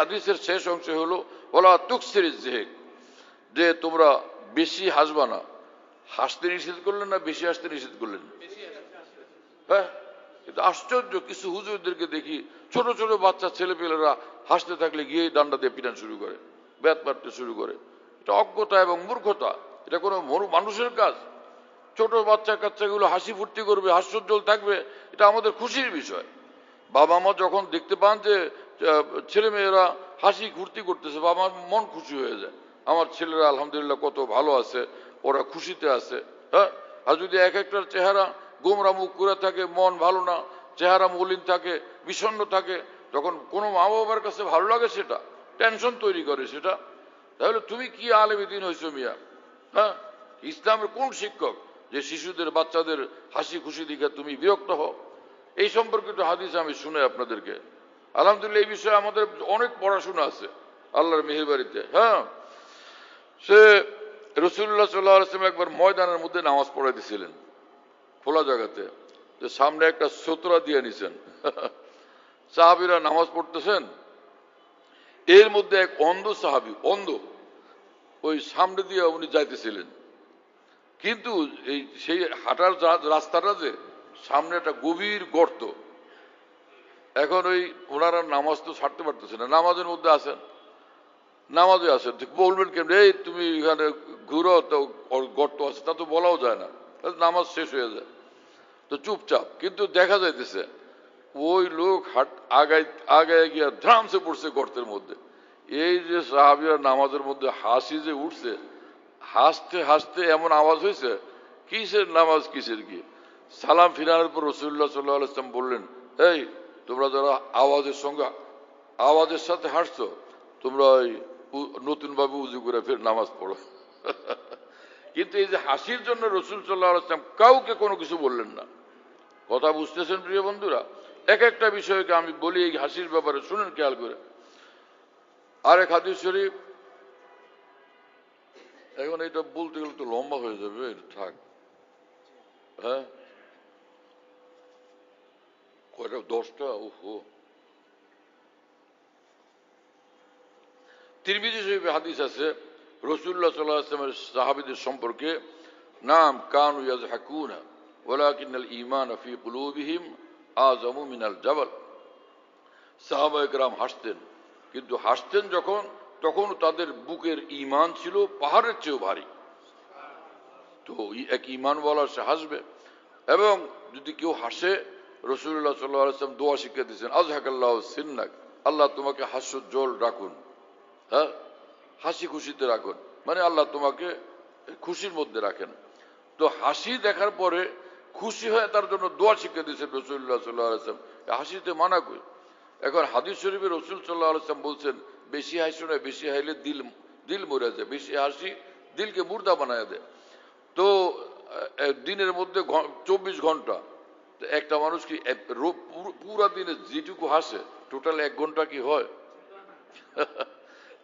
হাদিসের শেষ অংশ হলো, ওলা তুকসির জেহেক যে তোমরা বেশি হাসবা না। হাসতে নিষেধ করলেন না, বেশি হাসতে নিষেধ করলেন হ্যাঁ? কিন্তু আশ্চর্য, কিছু হুজুরদেরকে দেখি ছোট ছোট বাচ্চা ছেলেপেলেরা হাসতে থাকলে গিয়ে ডান্ডা দিয়ে পিটান শুরু করে, ব্যাত মারতে শুরু করে। এটা অজ্ঞতা এবং মূর্খতা, এটা কোনো মানুষের কাজ। ছোট বাচ্চা কাচ্চাগুলো হাসি ফুর্তি করবে, হাস্যোজ্জ্বল থাকবে, এটা আমাদের খুশির বিষয়। বাবা মা যখন দেখতে পান যে ছেলে মেয়েরা হাসি ঘুরতি করতেছে বা আমার মন খুশি হয়ে যায়। আমার ছেলেরা আলহামদুলিল্লাহ কত ভালো আছে, ওরা খুশিতে আছে হ্যাঁ? আর যদি এক একটার চেহারা গোমরা মুখ করে থাকে, মন ভালো না, চেহারা মলিন থাকে, বিষণ্ণ থাকে, তখন কোনো মা বাবার কাছে ভালো লাগে সেটা, টেনশন তৈরি করে সেটা। তাহলে তুমি কি আলেমী দিন হয়েছো মিয়া? হ্যাঁ? ইসলামের কোন শিক্ষক যে শিশুদের, বাচ্চাদের হাসি খুশি দিকে তুমি বিরক্ত হও? এই সম্পর্কিত হাদিস আমি শুনে আপনাদেরকে। আলহামদুলিল্লাহ, এই বিষয়ে আমাদের অনেক পড়াশোনা আছে, আল্লাহর মেহেরবাড়িতে হ্যাঁ? সে রসুল্লাহ সাল্লাহ আসলাম একবার ময়দানের মধ্যে নামাজ পড়াইতেছিলেন খোলা জায়গাতে। যে সামনে একটা সতরা দিয়ে নিছেন। সাহাবিরা নামাজ পড়তেছেন, এর মধ্যে এক অন্ধ সাহাবি, অন্ধ, ওই সামনে দিয়ে উনি যাইতেছিলেন। কিন্তু এই সেই হাঁটার রাস্তাটা যে সামনে একটা গভীর গর্ত এখন ওই ওনারা নামাজ তো ছাড়তে পারতেছে না। নামাজের মধ্যে আছেন। নামাজে ঠিক বলবেন কেমন? এই তুমি এখানে ঘুরো, তো গর্ত আছে, তা তো বলাও যায় না। নামাজ শেষ হয়ে যায়। তো চুপচাপ। কিন্তু দেখা যাইতেছে, ওই লোক হাট আগায় আগায় গিয়া ধ্রামসে পড়ছে গর্তের মধ্যে। এই যে সাহাবিরা নামাজের মধ্যে হাসি যে উঠছে, হাসতে হাসতে এমন আওয়াজ হয়েছে কিসের নামাজ, কিসের কি? সালাম ফিরানোর পর রসুল্লাহ সাল্লাহ আলাইসলাম বললেন, এই তোমরা যারা আওয়াজের সঙ্গে আওয়াজের সাথে হাসছো, তোমরা ওই নতুনভাবে উজু করে ফের নামাজ পড়ো। কিন্তু এই যে হাসির জন্য রসুল সাল্লাহ আলাইসলাম কাউকে কোনো কিছু বললেন না। কথা বুঝতেছেন প্রিয় বন্ধুরা? এক একটা বিষয়কে আমি বলি, এই হাসির ব্যাপারে শুনেন খেয়াল করে। আরেক হাদিস শরীফ, এখন এটা বলতে গেলে তো লম্বা হয়ে যাবে এটা থাক হ্যাঁ কয়টা তিরমিজি শরীফে হাদিস আছে রসুল্লাহ সাল্লাহ সাহাবিদের সম্পর্কে, নাম কানু ইয়াজ হাকুনা ওলাকিনাল ইমান ফি কুলুবিহিম আজমু মিনাল জাবাল। সাহাবা হাসতেন, কিন্তু হাসতেন যখন তখন তাদের বুকের ইমান ছিল পাহাড়ের চেয়েও ভারী। তো এক ইমানওয়ালা সে হাসবে, এবং যদি কেউ হাসে রসুল্লাহ সাল্লাহ আলাইসলাম দোয়া শিক্ষা দিয়েছেন, আজহাকাল্লাহ সিন্নাক আল্লাহ তোমাকে হাস্যোজ্জ্বল রাখুন হ্যাঁ? হাসি খুশিতে রাখুন মানে আল্লাহ তোমাকে খুশির মধ্যে রাখেন। তো হাসি দেখার পরে খুশি হয়ে তার জন্য দোয়া শিক্ষা দিয়েছেন রসুল্লাহ সাল্লাহ হাসিতে মানা কই এখন হাদিস শরীফে রসুল সাল্লাহ আলাইসলাম বলছেন, বেশি হাসি নয়, বেশি হাইলে দিল দিল মরে যায়, বেশি হাসি দিলকে মুর্দা বানায় দেয়। তো দিনের মধ্যে চব্বিশ ঘণ্টা একটা মানুষ কি পুরো- দিনে যেটুকু হাসে টোটাল এক ঘণ্টা কি হয়?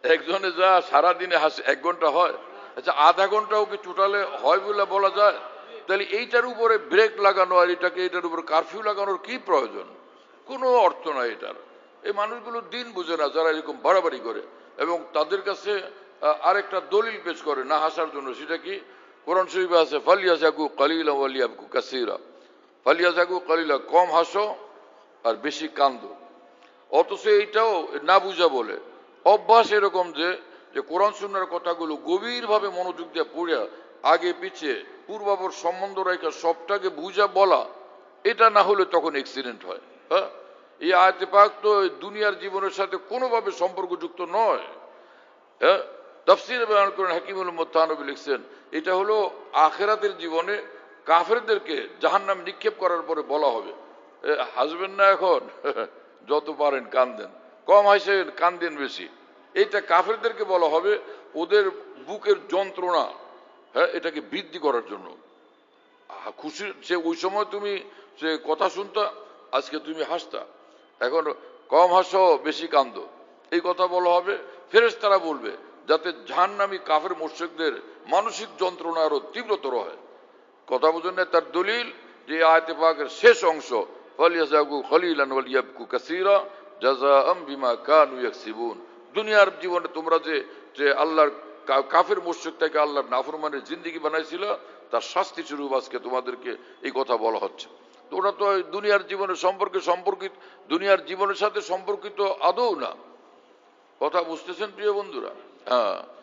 একজনে যা সারা দিনে হাসে, এক ঘণ্টা হয়। আচ্ছা আধা ঘন্টাও কি টোটালে হয় বলে বলা যায়? তাহলে এইটার উপরে ব্রেক লাগানো আর এটাকে এটার উপরে কারফিউ লাগানোর কি প্রয়োজন? কোনো অর্থ নাই এটার। এই মানুষগুলো দিন বুঝে না, যারা এরকম বাড়াবাড়ি করে। এবং তাদের কাছে আরেকটা দলিল পেশ করে না হাসার জন্য। সেটা কি? কোরআন শরীফে আছে ফালিয়া জাগু কালিলা ওয়ালিয়াবকু কাসিরা। ফালিয়া জাগু কালিলা, কম হাসো আর বেশি কান্দো। অথচ এইটাও না বুঝা বলে। অভ্যাস এরকম যে যে কোরআন সুন্নার কথাগুলো গভীরভাবে মনোযোগ দিয়ে পড়িয়া আগে পিছে, পূর্বাবর সম্বন্ধ রেখা সবটাকে বুঝা বলা, এটা না হলে তখন অ্যাক্সিডেন্ট হয় হ্যাঁ? এই আয়তে পাক তো দুনিয়ার জীবনের সাথে কোনোভাবে সম্পর্কযুক্ত নয় হ্যাঁ? তফসির বয়ান করেন হাকিমুল মোত্তানবী লিখছেন, এটা হলো আখেরাতের জীবনে কাফেরদেরকে জাহান জাহান্নাম নিক্ষেপ করার পরে বলা হবে হাসবেন না এখন? যত পারেন কান্দেন। কম হাসেন কান্দেন বেশি। এইটা কাফেরদেরকে বলা হবে ওদের বুকের যন্ত্রণা হ্যাঁ এটাকে বৃদ্ধি করার জন্য। খুশির সে ওই সময় তুমি সে কথা শুনতা, আজকে তুমি হাসতা। এখন কম হাসো, বেশি কান্দো। এই কথা বলা হবে। ফেরেস তারা বলবে, যাতে জাহান্নামী কাফের মোর্শেকদের মানসিক যন্ত্রণা আরও তীব্রতর হয়। কথা বুঝুন তার দলিল যে আয়তে পাকের শেষ অংশ দুনিয়ার জীবনে তোমরা যে যে আল্লাহর কাফের মুশরিকটাকে আল্লাহর নাফরমানের জিন্দিগি বানাইছিল, তার শাস্তি স্বরূপ আজকে তোমাদেরকে এই কথা বলা হচ্ছে। তো ওটা তো দুনিয়ার জীবনের সম্পর্কে সম্পর্কিত, দুনিয়ার জীবনের সাথে সম্পর্কিত আদৌ না। কথা বুঝতেছেন প্রিয় বন্ধুরা? হ্যাঁ।